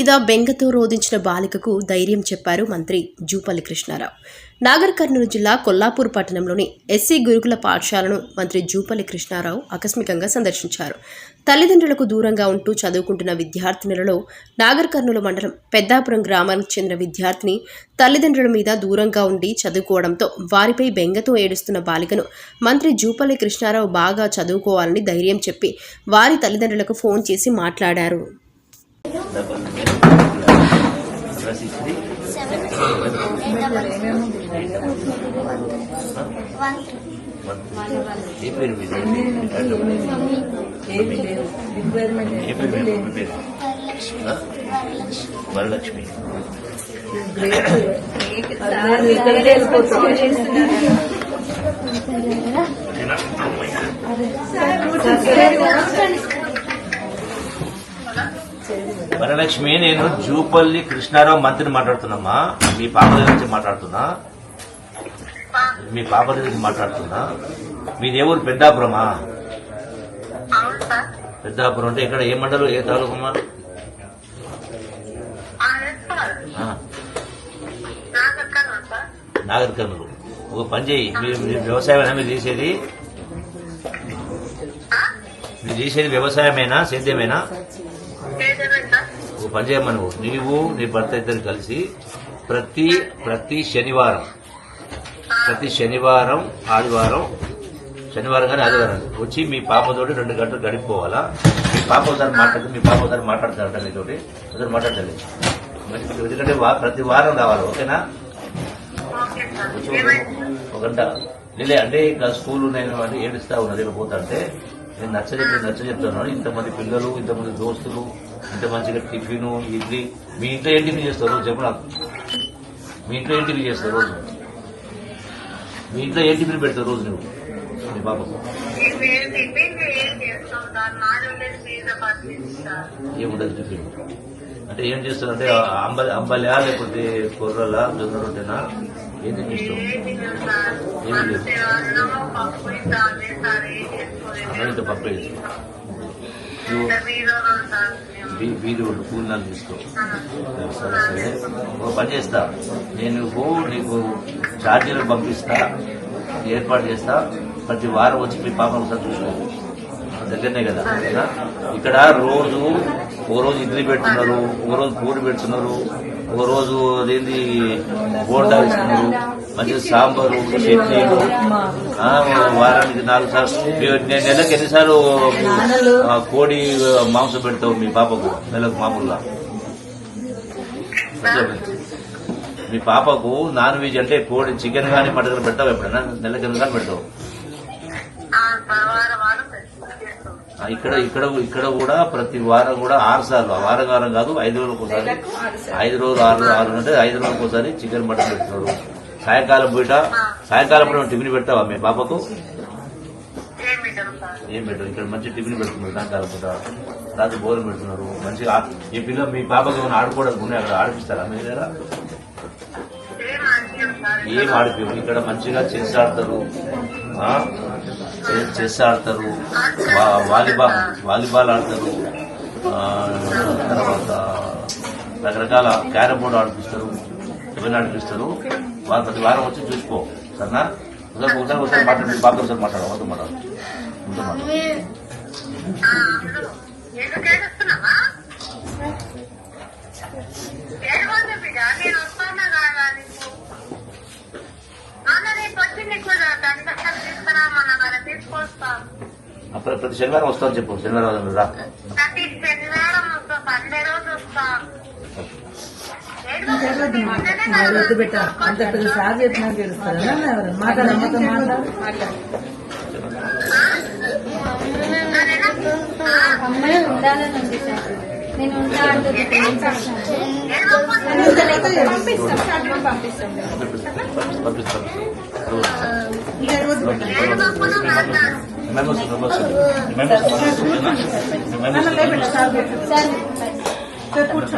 మీద బెంగతో రోధించిన బాలికకు ధైర్యం చెప్పారు మంత్రి జూపల్లి కృష్ణారావు. నాగర్ కర్నూలు జిల్లా కొల్లాపూర్ పట్టణంలోని ఎస్సీ గురుకుల పాఠశాలను మంత్రి జూపల్లి కృష్ణారావు ఆకస్మికంగా సందర్శించారు. తల్లిదండ్రులకు దూరంగా ఉంటూ చదువుకుంటున్న విద్యార్థినులలో నాగర్ కర్నూలు మండలం పెద్దాపురం గ్రామానికి చెందిన విద్యార్థిని తల్లిదండ్రుల మీద దూరంగా ఉండి చదువుకోవడంతో వారిపై బెంగతో ఏడుస్తున్న బాలికను మంత్రి జూపల్లి కృష్ణారావు బాగా చదువుకోవాలని ధైర్యం చెప్పి వారి తల్లిదండ్రులకు ఫోన్ చేసి మాట్లాడారు. ఏ పేరు మీది ఏ పేరు వరలక్ష్మి. వరలక్ష్మి నేను జూపల్లి కృష్ణారావు మంత్రిని మాట్లాడుతున్నామా మీ పాప దగ్గర నుంచి మాట్లాడుతున్నా. మీ పాప దగ్గర నుంచి మాట్లాడుతున్నా. మీది ఏ ఊరు? పెద్దాపురమా? పెద్దాపురం అంటే ఇక్కడ ఏ మండలం ఏ తాలూకమ్మా నాగర్ కర్నూలు ఒక పని చేయి మీరు మీరు వ్యవసాయమేనా? మీరు చేసేది? మీరు చేసేది వ్యవసాయమేనా? సేద్యమేనా? ఒక పని చేయమని నువ్వు నీవు నీ భర్త ఇద్దరు కలిసి ప్రతి ప్రతి శనివారం ప్రతి శనివారం ఆదివారం శనివారం కానీ ఆదివారం వచ్చి మీ పాపతోటి రెండు గంటలు గడిపోవాలా? మీ పాప ఒకసారి మాట్లాడుతుంది మీ పాప ఒకసారి మాట్లాడతారంట మీతోటి ఒకసారి మాట్లాడాలి ఎందుకంటే ప్రతి వారం రావాలి ఓకేనా? ఒక- గంట. లేలే అంటే ఇంకా స్కూల్ నేను అంటే ఏడుస్తా ఉన్నది పోతా అంటే నేను నచ్చ చెప్పి నచ్చ చెప్తున్నాను ఇంతమంది పిల్లలు ఇంతమంది దోస్తులు ఇంత మంచిగా టిఫిన్ ఇడ్లీ. మీ ఇంట్లో ఏం టిఫిన్ చేస్తారు రోజు? చెప్పు నాకు మీ ఇంట్లో ఏం టిఫిన్ చేస్తారు రోజు? మీ ఇంట్లో ఏం టిఫిన్ పెడతావు రోజు నువ్వు? మీ పాపకు ఏముండదు టిఫిన్? అంటే ఏం చేస్తారు? అంటే అంబలి అంబలియా లేకపోతే కూరలా జొన్న రొట్టెనా? ఏం తినిస్తావు ఏమీ లేదు పప్పు వేసి వీధి బీది కూలినాలు తీసుకో. సరే సరే. ఒక పని చేస్తా. నేను నీకు ఛార్జీలు పంపిస్తా ఏర్పాటు చేస్తా. ప్రతి వారం వచ్చి మీ పాప ఒకసారి చూసుకో. దగ్గరనే కదా ఇక్కడ రోజు ఒక రోజు ఇడ్లీ పెడుతున్నారు ఒక రోజు పూరి పెడుతున్నారు ఒక రోజు అదేంటి బోండా ఇస్తున్నారు మంచిగా సాంబారు చట్నీలు వారానికి నాలుగు సార్లు. నేను నెలకు ఎన్నిసార్లు కోడి మాంసం పెడతావు మీ పాపకు? నెలకు మామూలుగా. మీ పాపకు నాన్ వెజ్ అంటే కోడి చికెన్ కానీ మటన్ పెడతావు ఎప్పుడైనా? నెలకి ఎన్ని కానీ పెడతావు? ఇక్కడ ఇక్కడ ఇక్కడ కూడా ప్రతి వారం కూడా ఆరు సార్లు. వారం వారం కాదు ఐదు రోజులకు ఒకసారి. ఐదు రోజులు ఆరు ఆరు అంటే ఐదు రోజులకు ఒకసారి చికెన్ మటన్ పెడుతున్నారు సాయంకాలం పూట సాయంకాలం పూట టిఫిన్ పెడతావా మీ పాపకు? ఏం పెట్టరు ఇక్కడ మంచి టిఫిన్ పెడుతున్నారు సాయంకాలం పూట. రాత్రి భోజనం పెడుతున్నారు. మంచిగా ఈ పిల్ల మీ పాపకు ఏమైనా ఆడుకోవడానికి ఉన్నాయి? అక్కడ ఆడిపిస్తారా మీ దగ్గర? ఏం ఆడిపోయి ఇక్కడ మంచిగా చెస్ ఆడతారు. చెస్ ఆడతారు. వాలీబాల్ వాలీబాల్ ఆడతారు. తర్వాత రకరకాల క్యారమ్ బోర్డు ఆడిపిస్తారు. ఇవన్నీ ఆడిపిస్తారు వాళ్ళు ప్రతి వారం వచ్చి చూసుకో. సరేనా? ఒకసారి ఒకసారి ఒకసారి మాట్లాడండి బాబు ఒకసారి మాట్లాడు వాళ్ళతో మాట్లాడు. వాళ్ళతో మాట్లాడు. ప్రతి శనివారం వస్తాను చెప్పు. శనివారం రా వద్దు పెట్ట అంత పెద్ద సార్ చెప్పినా తెలుస్తారా ఎవరు మాట్లాడ అమ్మాయి ఉండాలని ఉంది సార్ నేను ఉంటా అంటుంది పంపిస్తాం పంపిస్తాం పంపిస్తాం పంపిస్తాను. సార్ सर पूछ